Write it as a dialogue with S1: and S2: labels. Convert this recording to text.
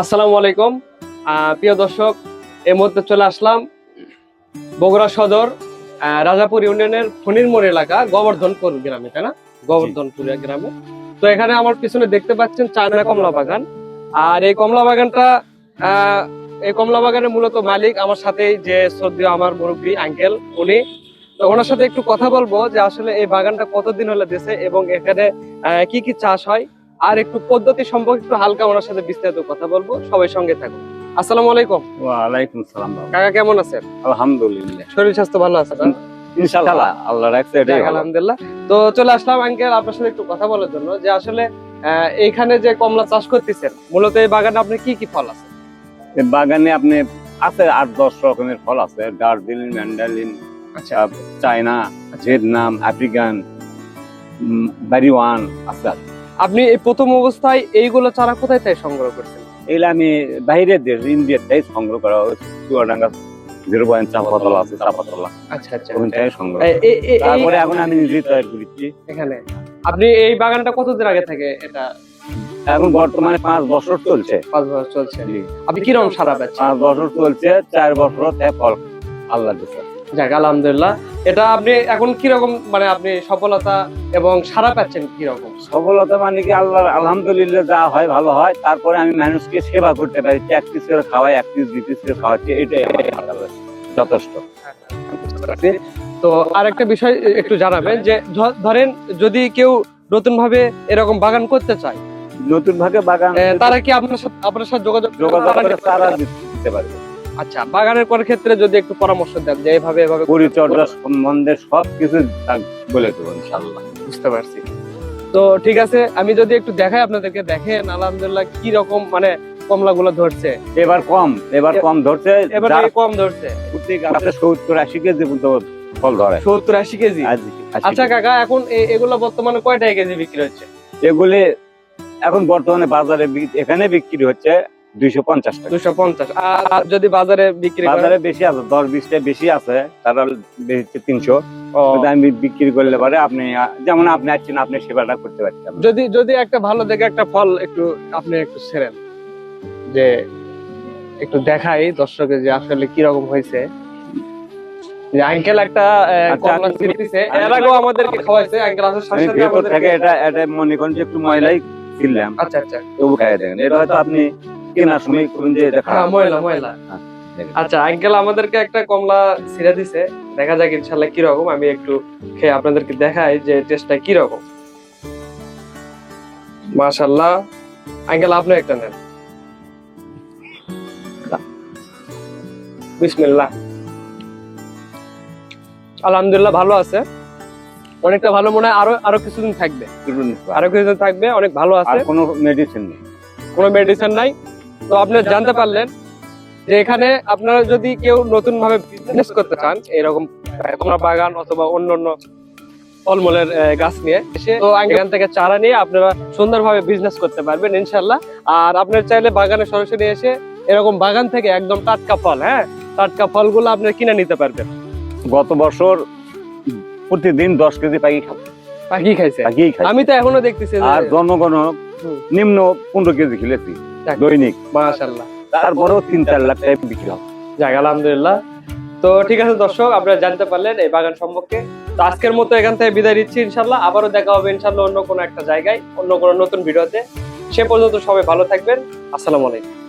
S1: আসসালামু আলাইকুম। প্রিয় দর্শক, এই মধ্যে চলে আসলাম বগুড়া সদর রাজাপুর ইউনিয়নের ফণির এলাকা, গোবর্ধনপুর গ্রামে, তাই না? গোবর্ধনপুর গ্রামে। তো এখানে আমার পিছনে দেখতে পাচ্ছেন চায়না কমলা বাগান। আর এই কমলা বাগানটা এই কমলা বাগানের মূলত মালিক আমার সাথে যে শ্রদ্ধেয় আমার মুরব্বী আঙ্কেল, উনি। তো ওনার সাথে একটু কথা বলব যে আসলে এই বাগানটা কতদিন হলে দিছে এবং এখানে কি কি চাষ হয়? আর একটু পদ্ধতি সম্পর্কে একটু হালকা ওনার সাথে বিস্তারিত কথা বলব। সবাই সঙ্গে থাকুন। আসসালামু আলাইকুম।
S2: ওয়ালাইকুম সালাম
S1: কাকা কেমন আছেন?
S2: আলহামদুলিল্লাহ।
S1: শরীর স্বাস্থ্য ভালো আছে
S2: ইনশাআল্লাহ আল্লাহ রাখছে এটাই
S1: আলহামদুলিল্লাহ। তো চলে আসলাম আঙ্কেল আপনার সাথে একটু কথা বলার জন্য যে আসলে আহ, এইখানে যে কমলা চাষ করতেছেন মূলত এই বাগানে আপনি কি কি ফল আছে?
S2: এই বাগানে আপনি আছে আট দশ রকমের ফল আছে। দার্জিলিং ম্যান্ডালিন
S1: আচ্ছা।
S2: চায়না ভিয়েতনাম আফ্রিকান বারিওয়ান আছে।
S1: আপনি এই প্রথম অবস্থায় এইগুলো চারা কোথায় থেকে সংগ্রহ করছেন?
S2: এগুলো আমি বাইরের দেশ ইন্ডিয়ার থেকে সংগ্রহ করা হয়েছে। চুয়াডাঙ্গা জিরো পয়েন্ট চাপাতলা আছে চাপাতলা।
S1: আচ্ছা আচ্ছা।
S2: সংগ্রহ
S1: এ- এ- এ- এই-
S2: তারপরে এখন আমি নিজে তৈরি করেছি।
S1: এখানে। আপনি এই বাগানটা কতদিন আগে থেকে এটা
S2: এখন বর্তমানে পাঁচ বছর চলছে।
S1: পাঁচ বছর চলছে। আপনি কীরকম সারা পাচ্ছেন?
S2: পাঁচ বছর চলছে চার বছর ফল আল্লাহ দিচ্ছে
S1: যাক আলহামদুলিল্লাহ। এটা আপনি এখন কীরকম মানে আপনি সফলতা এবং সারা পাচ্ছেন কীরকম?
S2: সফলতা মানে কি আল্লাহ আলহামদুলিল্লাহ যা হয় ভালো হয় তারপরে আমি মানুষকে সেবা করতে পারি এক পিস করে খাওয়াই এক পিস দুই পিস করে খাওয়াচ্ছি এটাই যথেষ্ট।
S1: তো আরেকটা বিষয় একটু জানাবেন যে ধরেন যদি কেউ নতুন ভাবে এরকম বাগান করতে চায়
S2: নতুন ভাবে বাগান
S1: তারা কি আপনার সাথে আপনার সাথে যোগাযোগ
S2: যোগাযোগ
S1: তারা
S2: দিতে পারবে।
S1: আচ্ছা বাগানের করার ক্ষেত্রে যদি একটু পরামর্শ দেন যে এইভাবে এভাবে
S2: পরিচর্যা সম্বন্ধে সব কিছু বলে দেবো ইনশাল্লাহ
S1: বুঝতে পারছি। তো ঠিক আছে আমি যদি একটু দেখাই আপনাদেরকে দেখেন আলহামদুলিল্লাহ কি রকম মানে কমলা গুলো ধরছে।
S2: এবার কম এবার কম ধরছে
S1: এবার কম ধরছে।
S2: গাছে সত্তর আশি কেজি ফল ধরে।
S1: সত্তর আশি কেজি? আচ্ছা কাকা এখন এগুলো বর্তমানে কয় টাকা কেজি বিক্রি হচ্ছে?
S2: এগুলি এখন বর্তমানে বাজারে এখানে বিক্রি হচ্ছে দুইশো পঞ্চাশ টাকা।
S1: পঞ্চাশ। আর যদি বাজারে বিক্রি
S2: বাজারে বেশি আছে দশ বিশটা বেশি আছে তারা বেশি তিনশো। আমি বিক্রি করলে পারে আপনি যেমন আপনি আসছেন আপনি সেবাটা করতে পারছেন।
S1: যদি যদি একটা ভালো দেখে একটা ফল একটু আপনি একটু ছেড়েন যে একটু দেখাই দর্শকে যে আসলে কি রকম হয়েছে আঙ্কেল একটা
S2: আচ্ছা,
S1: কমলা
S2: আমি-
S1: ছিঁড়তেছে এর আগেও আমাদেরকে খাওয়াইছে আঙ্কেল আসার সাথে
S2: আমি
S1: সাথে
S2: ভেতর
S1: আমাদেরকে-
S2: থেকে এটা এটা মনে করেন যে একটু ময়লাই কিনলাম
S1: আচ্ছা আচ্ছা।
S2: তবু খাই দেখেন এটা হয়তো আপনি কেনার সময় যে এটা
S1: হ্যাঁ ময়লা ময়লা। আচ্ছা আঙ্কেল আমাদেরকে একটা কমলা ছিঁড়ে দিছে। দেখা যাক ইনশাল্লাহ কি রকম আমি একটু খেয়ে আপনাদেরকে দেখাই যে টেস্টটা কি রকম মাশাল্লাহ। আঙ্কেল আপনি একটা নেন। বিসমিল্লাহ। আলহামদুলিল্লাহ ভালো আছে। অনেকটা ভালো মনে হয় আরও আরও কিছুদিন থাকবে। আরও কিছুদিন থাকবে অনেক ভালো আছে।
S2: কোনো মেডিসিন নেই।
S1: কোনো মেডিসিন নাই। তো আপনি জানতে পারলেন যে এখানে আপনারা যদি কেউ নতুন ভাবে বিজনেস করতে চান এরকম কমলা বাগান অথবা অন্যান্য ফলমূলের গাছ নিয়ে এসে তো এখান থেকে চারা নিয়ে আপনারা সুন্দরভাবে বিজনেস করতে পারবেন ইনশাল্লাহ আর আপনার চাইলে বাগানে সরাসরি এসে এরকম বাগান থেকে একদম টাটকা ফল হ্যাঁ? টাটকা ফলগুলো আপনি কিনে নিতে পারবেন।
S2: গত বছর প্রতিদিন দশ কেজি পাখি খাব।
S1: পাখি খাইছে? আমি তো এখনও দেখতেছি
S2: আর জনগণ নিম্ন পনেরো কেজি খেলেছি। দৈনিক।
S1: মাশাল্লাহ
S2: তারপরেও তিন চার লাখ টাকা বিক্রি হবে।
S1: যাক আলহামদুলিল্লাহ। তো ঠিক আছে দর্শক আপনারা জানতে পারলেন এই বাগান সম্পর্কে। তো আজকের মতো এখান থেকে বিদায় নিচ্ছি ইনশাল্লাহ আবারও দেখা হবে ইনশাল্লাহ অন্য কোনো একটা জায়গায় অন্য কোনো নতুন ভিডিওতে। সে পর্যন্ত সবাই ভালো থাকবেন। আসসালামু আলাইকুম।